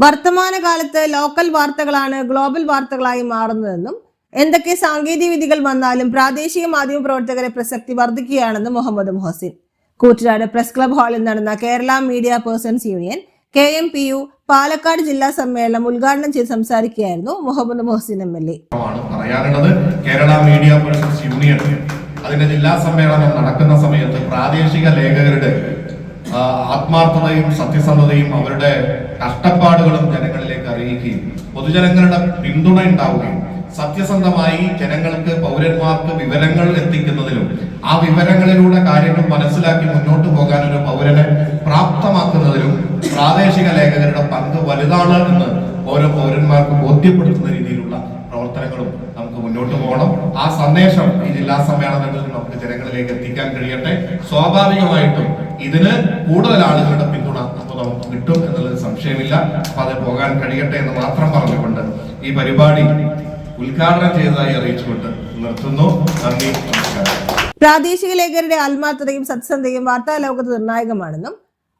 വർത്തമാനകാലത്ത് local വാർത്തകളാണ് global വാർത്തകളായി മാറുന്നതെന്നും എന്തൊക്കെ സാങ്കേതിക വിധികൾ വന്നാലും പ്രാദേശിക മാധ്യമ പ്രവർത്തകരെ പ്രസക്തി വർദ്ധിക്കുകയാണെന്നും മുഹമ്മദ് മുഹസിൻ. കൂറ്റനാട് പ്രസ് ക്ലബ് ഹാളിൽ നടന്ന Kerala media persons union K M P U Palakkad ജില്ലാ സമ്മേളനം ഉദ്ഘാടനം ചെയ്ത് സംസാരിക്കുകയായിരുന്നു Muhammed Muhsin M L A. Kerala media persons union അതിന്റെ ജില്ലാ സമ്മേളനം നടക്കുന്ന സമയത്ത് പ്രാദേശിക ലേഖകരുടെ ആ, ആത്മാർത്ഥതയും സത്യസന്ധതയും അവരുടെ കഷ്ടപ്പാടുകളും ജനങ്ങളിലേക്ക് അറിയിക്കുകയും പൊതുജനങ്ങളുടെ പിന്തുണ ഉണ്ടാവുകയും സത്യസന്ധമായി ജനങ്ങൾക്ക് പൗരന്മാർക്ക് വിവരങ്ങൾ എത്തിക്കുന്നതിലും ആ വിവരങ്ങളിലൂടെ കാര്യങ്ങൾ മനസ്സിലാക്കി മുന്നോട്ട് പോകാൻ ഒരു പൗരനെ പ്രാപ്തമാക്കുന്നതിലും പ്രാദേശിക ലേഖകരുടെ പങ്ക് വലുതാണ് എന്ന് ഓരോ പൗരന്മാർക്ക് ബോധ്യപ്പെടുത്തുന്ന രീതിയിലുള്ള പ്രവർത്തനങ്ങളും നമുക്ക് മുന്നോട്ട് പോകണം. ആ സന്ദേശം ഈ ജില്ലാ സമ്മേളനത്തിൽ നമുക്ക് ജനങ്ങളിലേക്ക് എത്തിക്കാൻ കഴിയട്ടെ. സ്വാഭാവികമായിട്ടും ഇതിന് കൂടുതൽ ആളുകളുടെ പിന്തുണ അപ്പോൾ നമുക്ക് കിട്ടും എന്നുള്ളത് സംശയമില്ല. അപ്പൊ അത് പോകാൻ കഴിയട്ടെ എന്ന് മാത്രം പറഞ്ഞുകൊണ്ട് ഈ പരിപാടി ഉദ്ഘാടനം ചെയ്തതായി അറിയിച്ചുകൊണ്ട് നിർത്തുന്നു. നന്ദി പ്രാദേശിക ലേഖകരുടെ ആത്മാർത്ഥതയും സത്സന്ധയും വാർത്താ ലോകത്ത് നിർണായകമാണെന്നും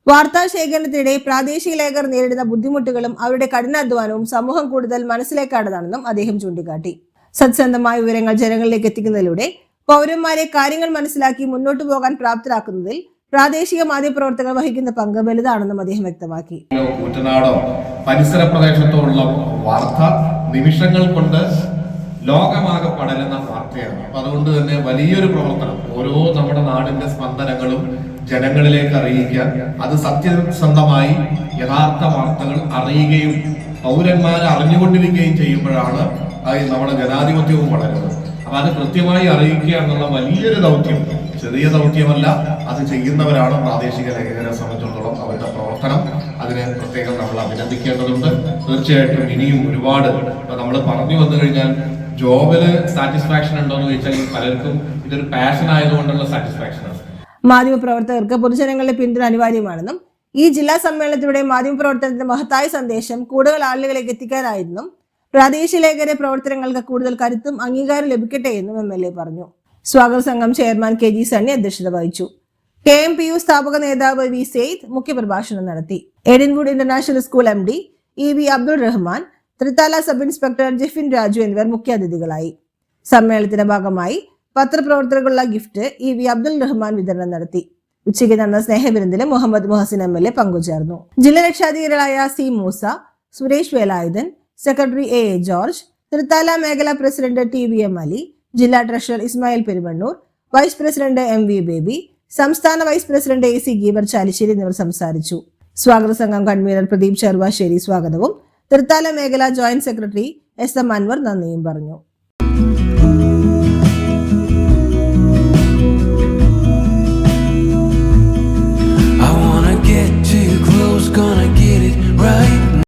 വാർത്താ ശേഖരണത്തിനിടെ പ്രാദേശിക ലേഖകർ നേരിടുന്ന ബുദ്ധിമുട്ടുകളും അവരുടെ കഠിനാധ്വാനവും സമൂഹം കൂടുതൽ മനസ്സിലേക്കാണതാണെന്നും അദ്ദേഹം ചൂണ്ടിക്കാട്ടി. സത്യസന്ധമായ വിവരങ്ങൾ ജനങ്ങളിലേക്ക് എത്തിക്കുന്നതിലൂടെ പൗരന്മാരെ കാര്യങ്ങൾ മനസ്സിലാക്കി മുന്നോട്ടു പോകാൻ പ്രാപ്തരാക്കുന്നതിൽ പ്രാദേശിക മാധ്യമപ്രവർത്തകർ വഹിക്കുന്ന പങ്ക് വലുതാണെന്നും അദ്ദേഹം വ്യക്തമാക്കി. കുട്ടനാടോ പരിസര പ്രദേശത്തോ ഉള്ള വാർത്ത നിമിഷങ്ങൾ കൊണ്ട് ലോകമാകെ പടരുന്ന വാർത്തയാണ്. അപ്പൊ അതുകൊണ്ട് തന്നെ വലിയൊരു പ്രവർത്തനം. ഓരോ നമ്മുടെ നാടിന്റെ സ്പന്ദനങ്ങളും ജനങ്ങളിലേക്ക് അറിയിക്കാൻ അത് സത്യസന്ധമായി യഥാർത്ഥ വാർത്തകൾ അറിയുകയും പൗരന്മാർ അറിഞ്ഞുകൊണ്ടിരിക്കുകയും ചെയ്യുമ്പോഴാണ് നമ്മുടെ ജനാധിപത്യവും വളരുന്നത്. അപ്പൊ അത് കൃത്യമായി അറിയിക്കുക എന്നുള്ള വലിയൊരു ദൗത്യം. ചെറിയ ദൗത്യമല്ല അത് ചെയ്യുന്നവരാണ് പ്രാദേശിക ലേഖകരെ സംബന്ധിച്ചിടത്തോളം അവരുടെ പ്രവർത്തനം. അതിനെ പ്രത്യേകം നമ്മൾ അഭിനന്ദിക്കേണ്ടതുണ്ട്. തീർച്ചയായിട്ടും ഇനിയും ഒരുപാട് നമ്മൾ പറഞ്ഞു വന്നു കഴിഞ്ഞാൽ ജോബിൽ സാറ്റിസ്ഫാക്ഷൻ ഉണ്ടോ എന്ന് ചോദിച്ചാൽ പലർക്കും ഇതൊരു പാഷൻ ആയതുകൊണ്ടുള്ള സാറ്റിസ്ഫാക്ഷൻ ആണ്. മാധ്യമപ്രവർത്തകർക്ക് പൊതുജനങ്ങളുടെ പിന്തുണ അനിവാര്യമാണെന്നും ഈ ജില്ലാ സമ്മേളനത്തിലൂടെ മാധ്യമപ്രവർത്തനത്തിന്റെ മഹത്തായ സന്ദേശം കൂടുതൽ ആളുകളിലേക്ക് എത്തിക്കാനായിരുന്നു പ്രാദേശിക ലേഖകരെ പ്രവർത്തനങ്ങൾക്ക് കൂടുതൽ കരുത്തും അംഗീകാരം ലഭിക്കട്ടെ എന്നും എം എൽ എ പറഞ്ഞു. സ്വാഗത സംഘം ചെയർമാൻ കെ ജി സണ്ണി അധ്യക്ഷത വഹിച്ചു. കെ എം പി യു സ്ഥാപക നേതാവ് വി സെയ്ദ് മുഖ്യപ്രഭാഷണം നടത്തി. Edinwood international school M D E V Abdul Rahman Thrithala sub inspector Jefin Raju എന്നിവർ മുഖ്യാതിഥികളായി. സമ്മേളനത്തിന്റെ ഭാഗമായി പത്രപ്രവർത്തകർക്കുള്ള gift E V Abdul Rahman വിതരണം നടത്തി. ഉച്ചയ്ക്ക് നടന്ന സ്നേഹവിരുന്നിൽ Muhammed Muhsin M L A പങ്കുചേർന്നു. ജില്ലാ രക്ഷാധികാരികളായ C Moosa Suresh Velayudhan secretary A A George Thrithala മേഖലാ president T V M Ali ജില്ലാ treasurer Ismail Perumannur vice president M V Baby സംസ്ഥാന vice president A C Geebar Chalissery എന്നിവർ സംസാരിച്ചു. സ്വാഗത സംഘം convener Pradeep Cheruvassery സ്വാഗതവും. തൃത്താല മേഖല joint secretary S M Anwar നന്ദിയും പറഞ്ഞു.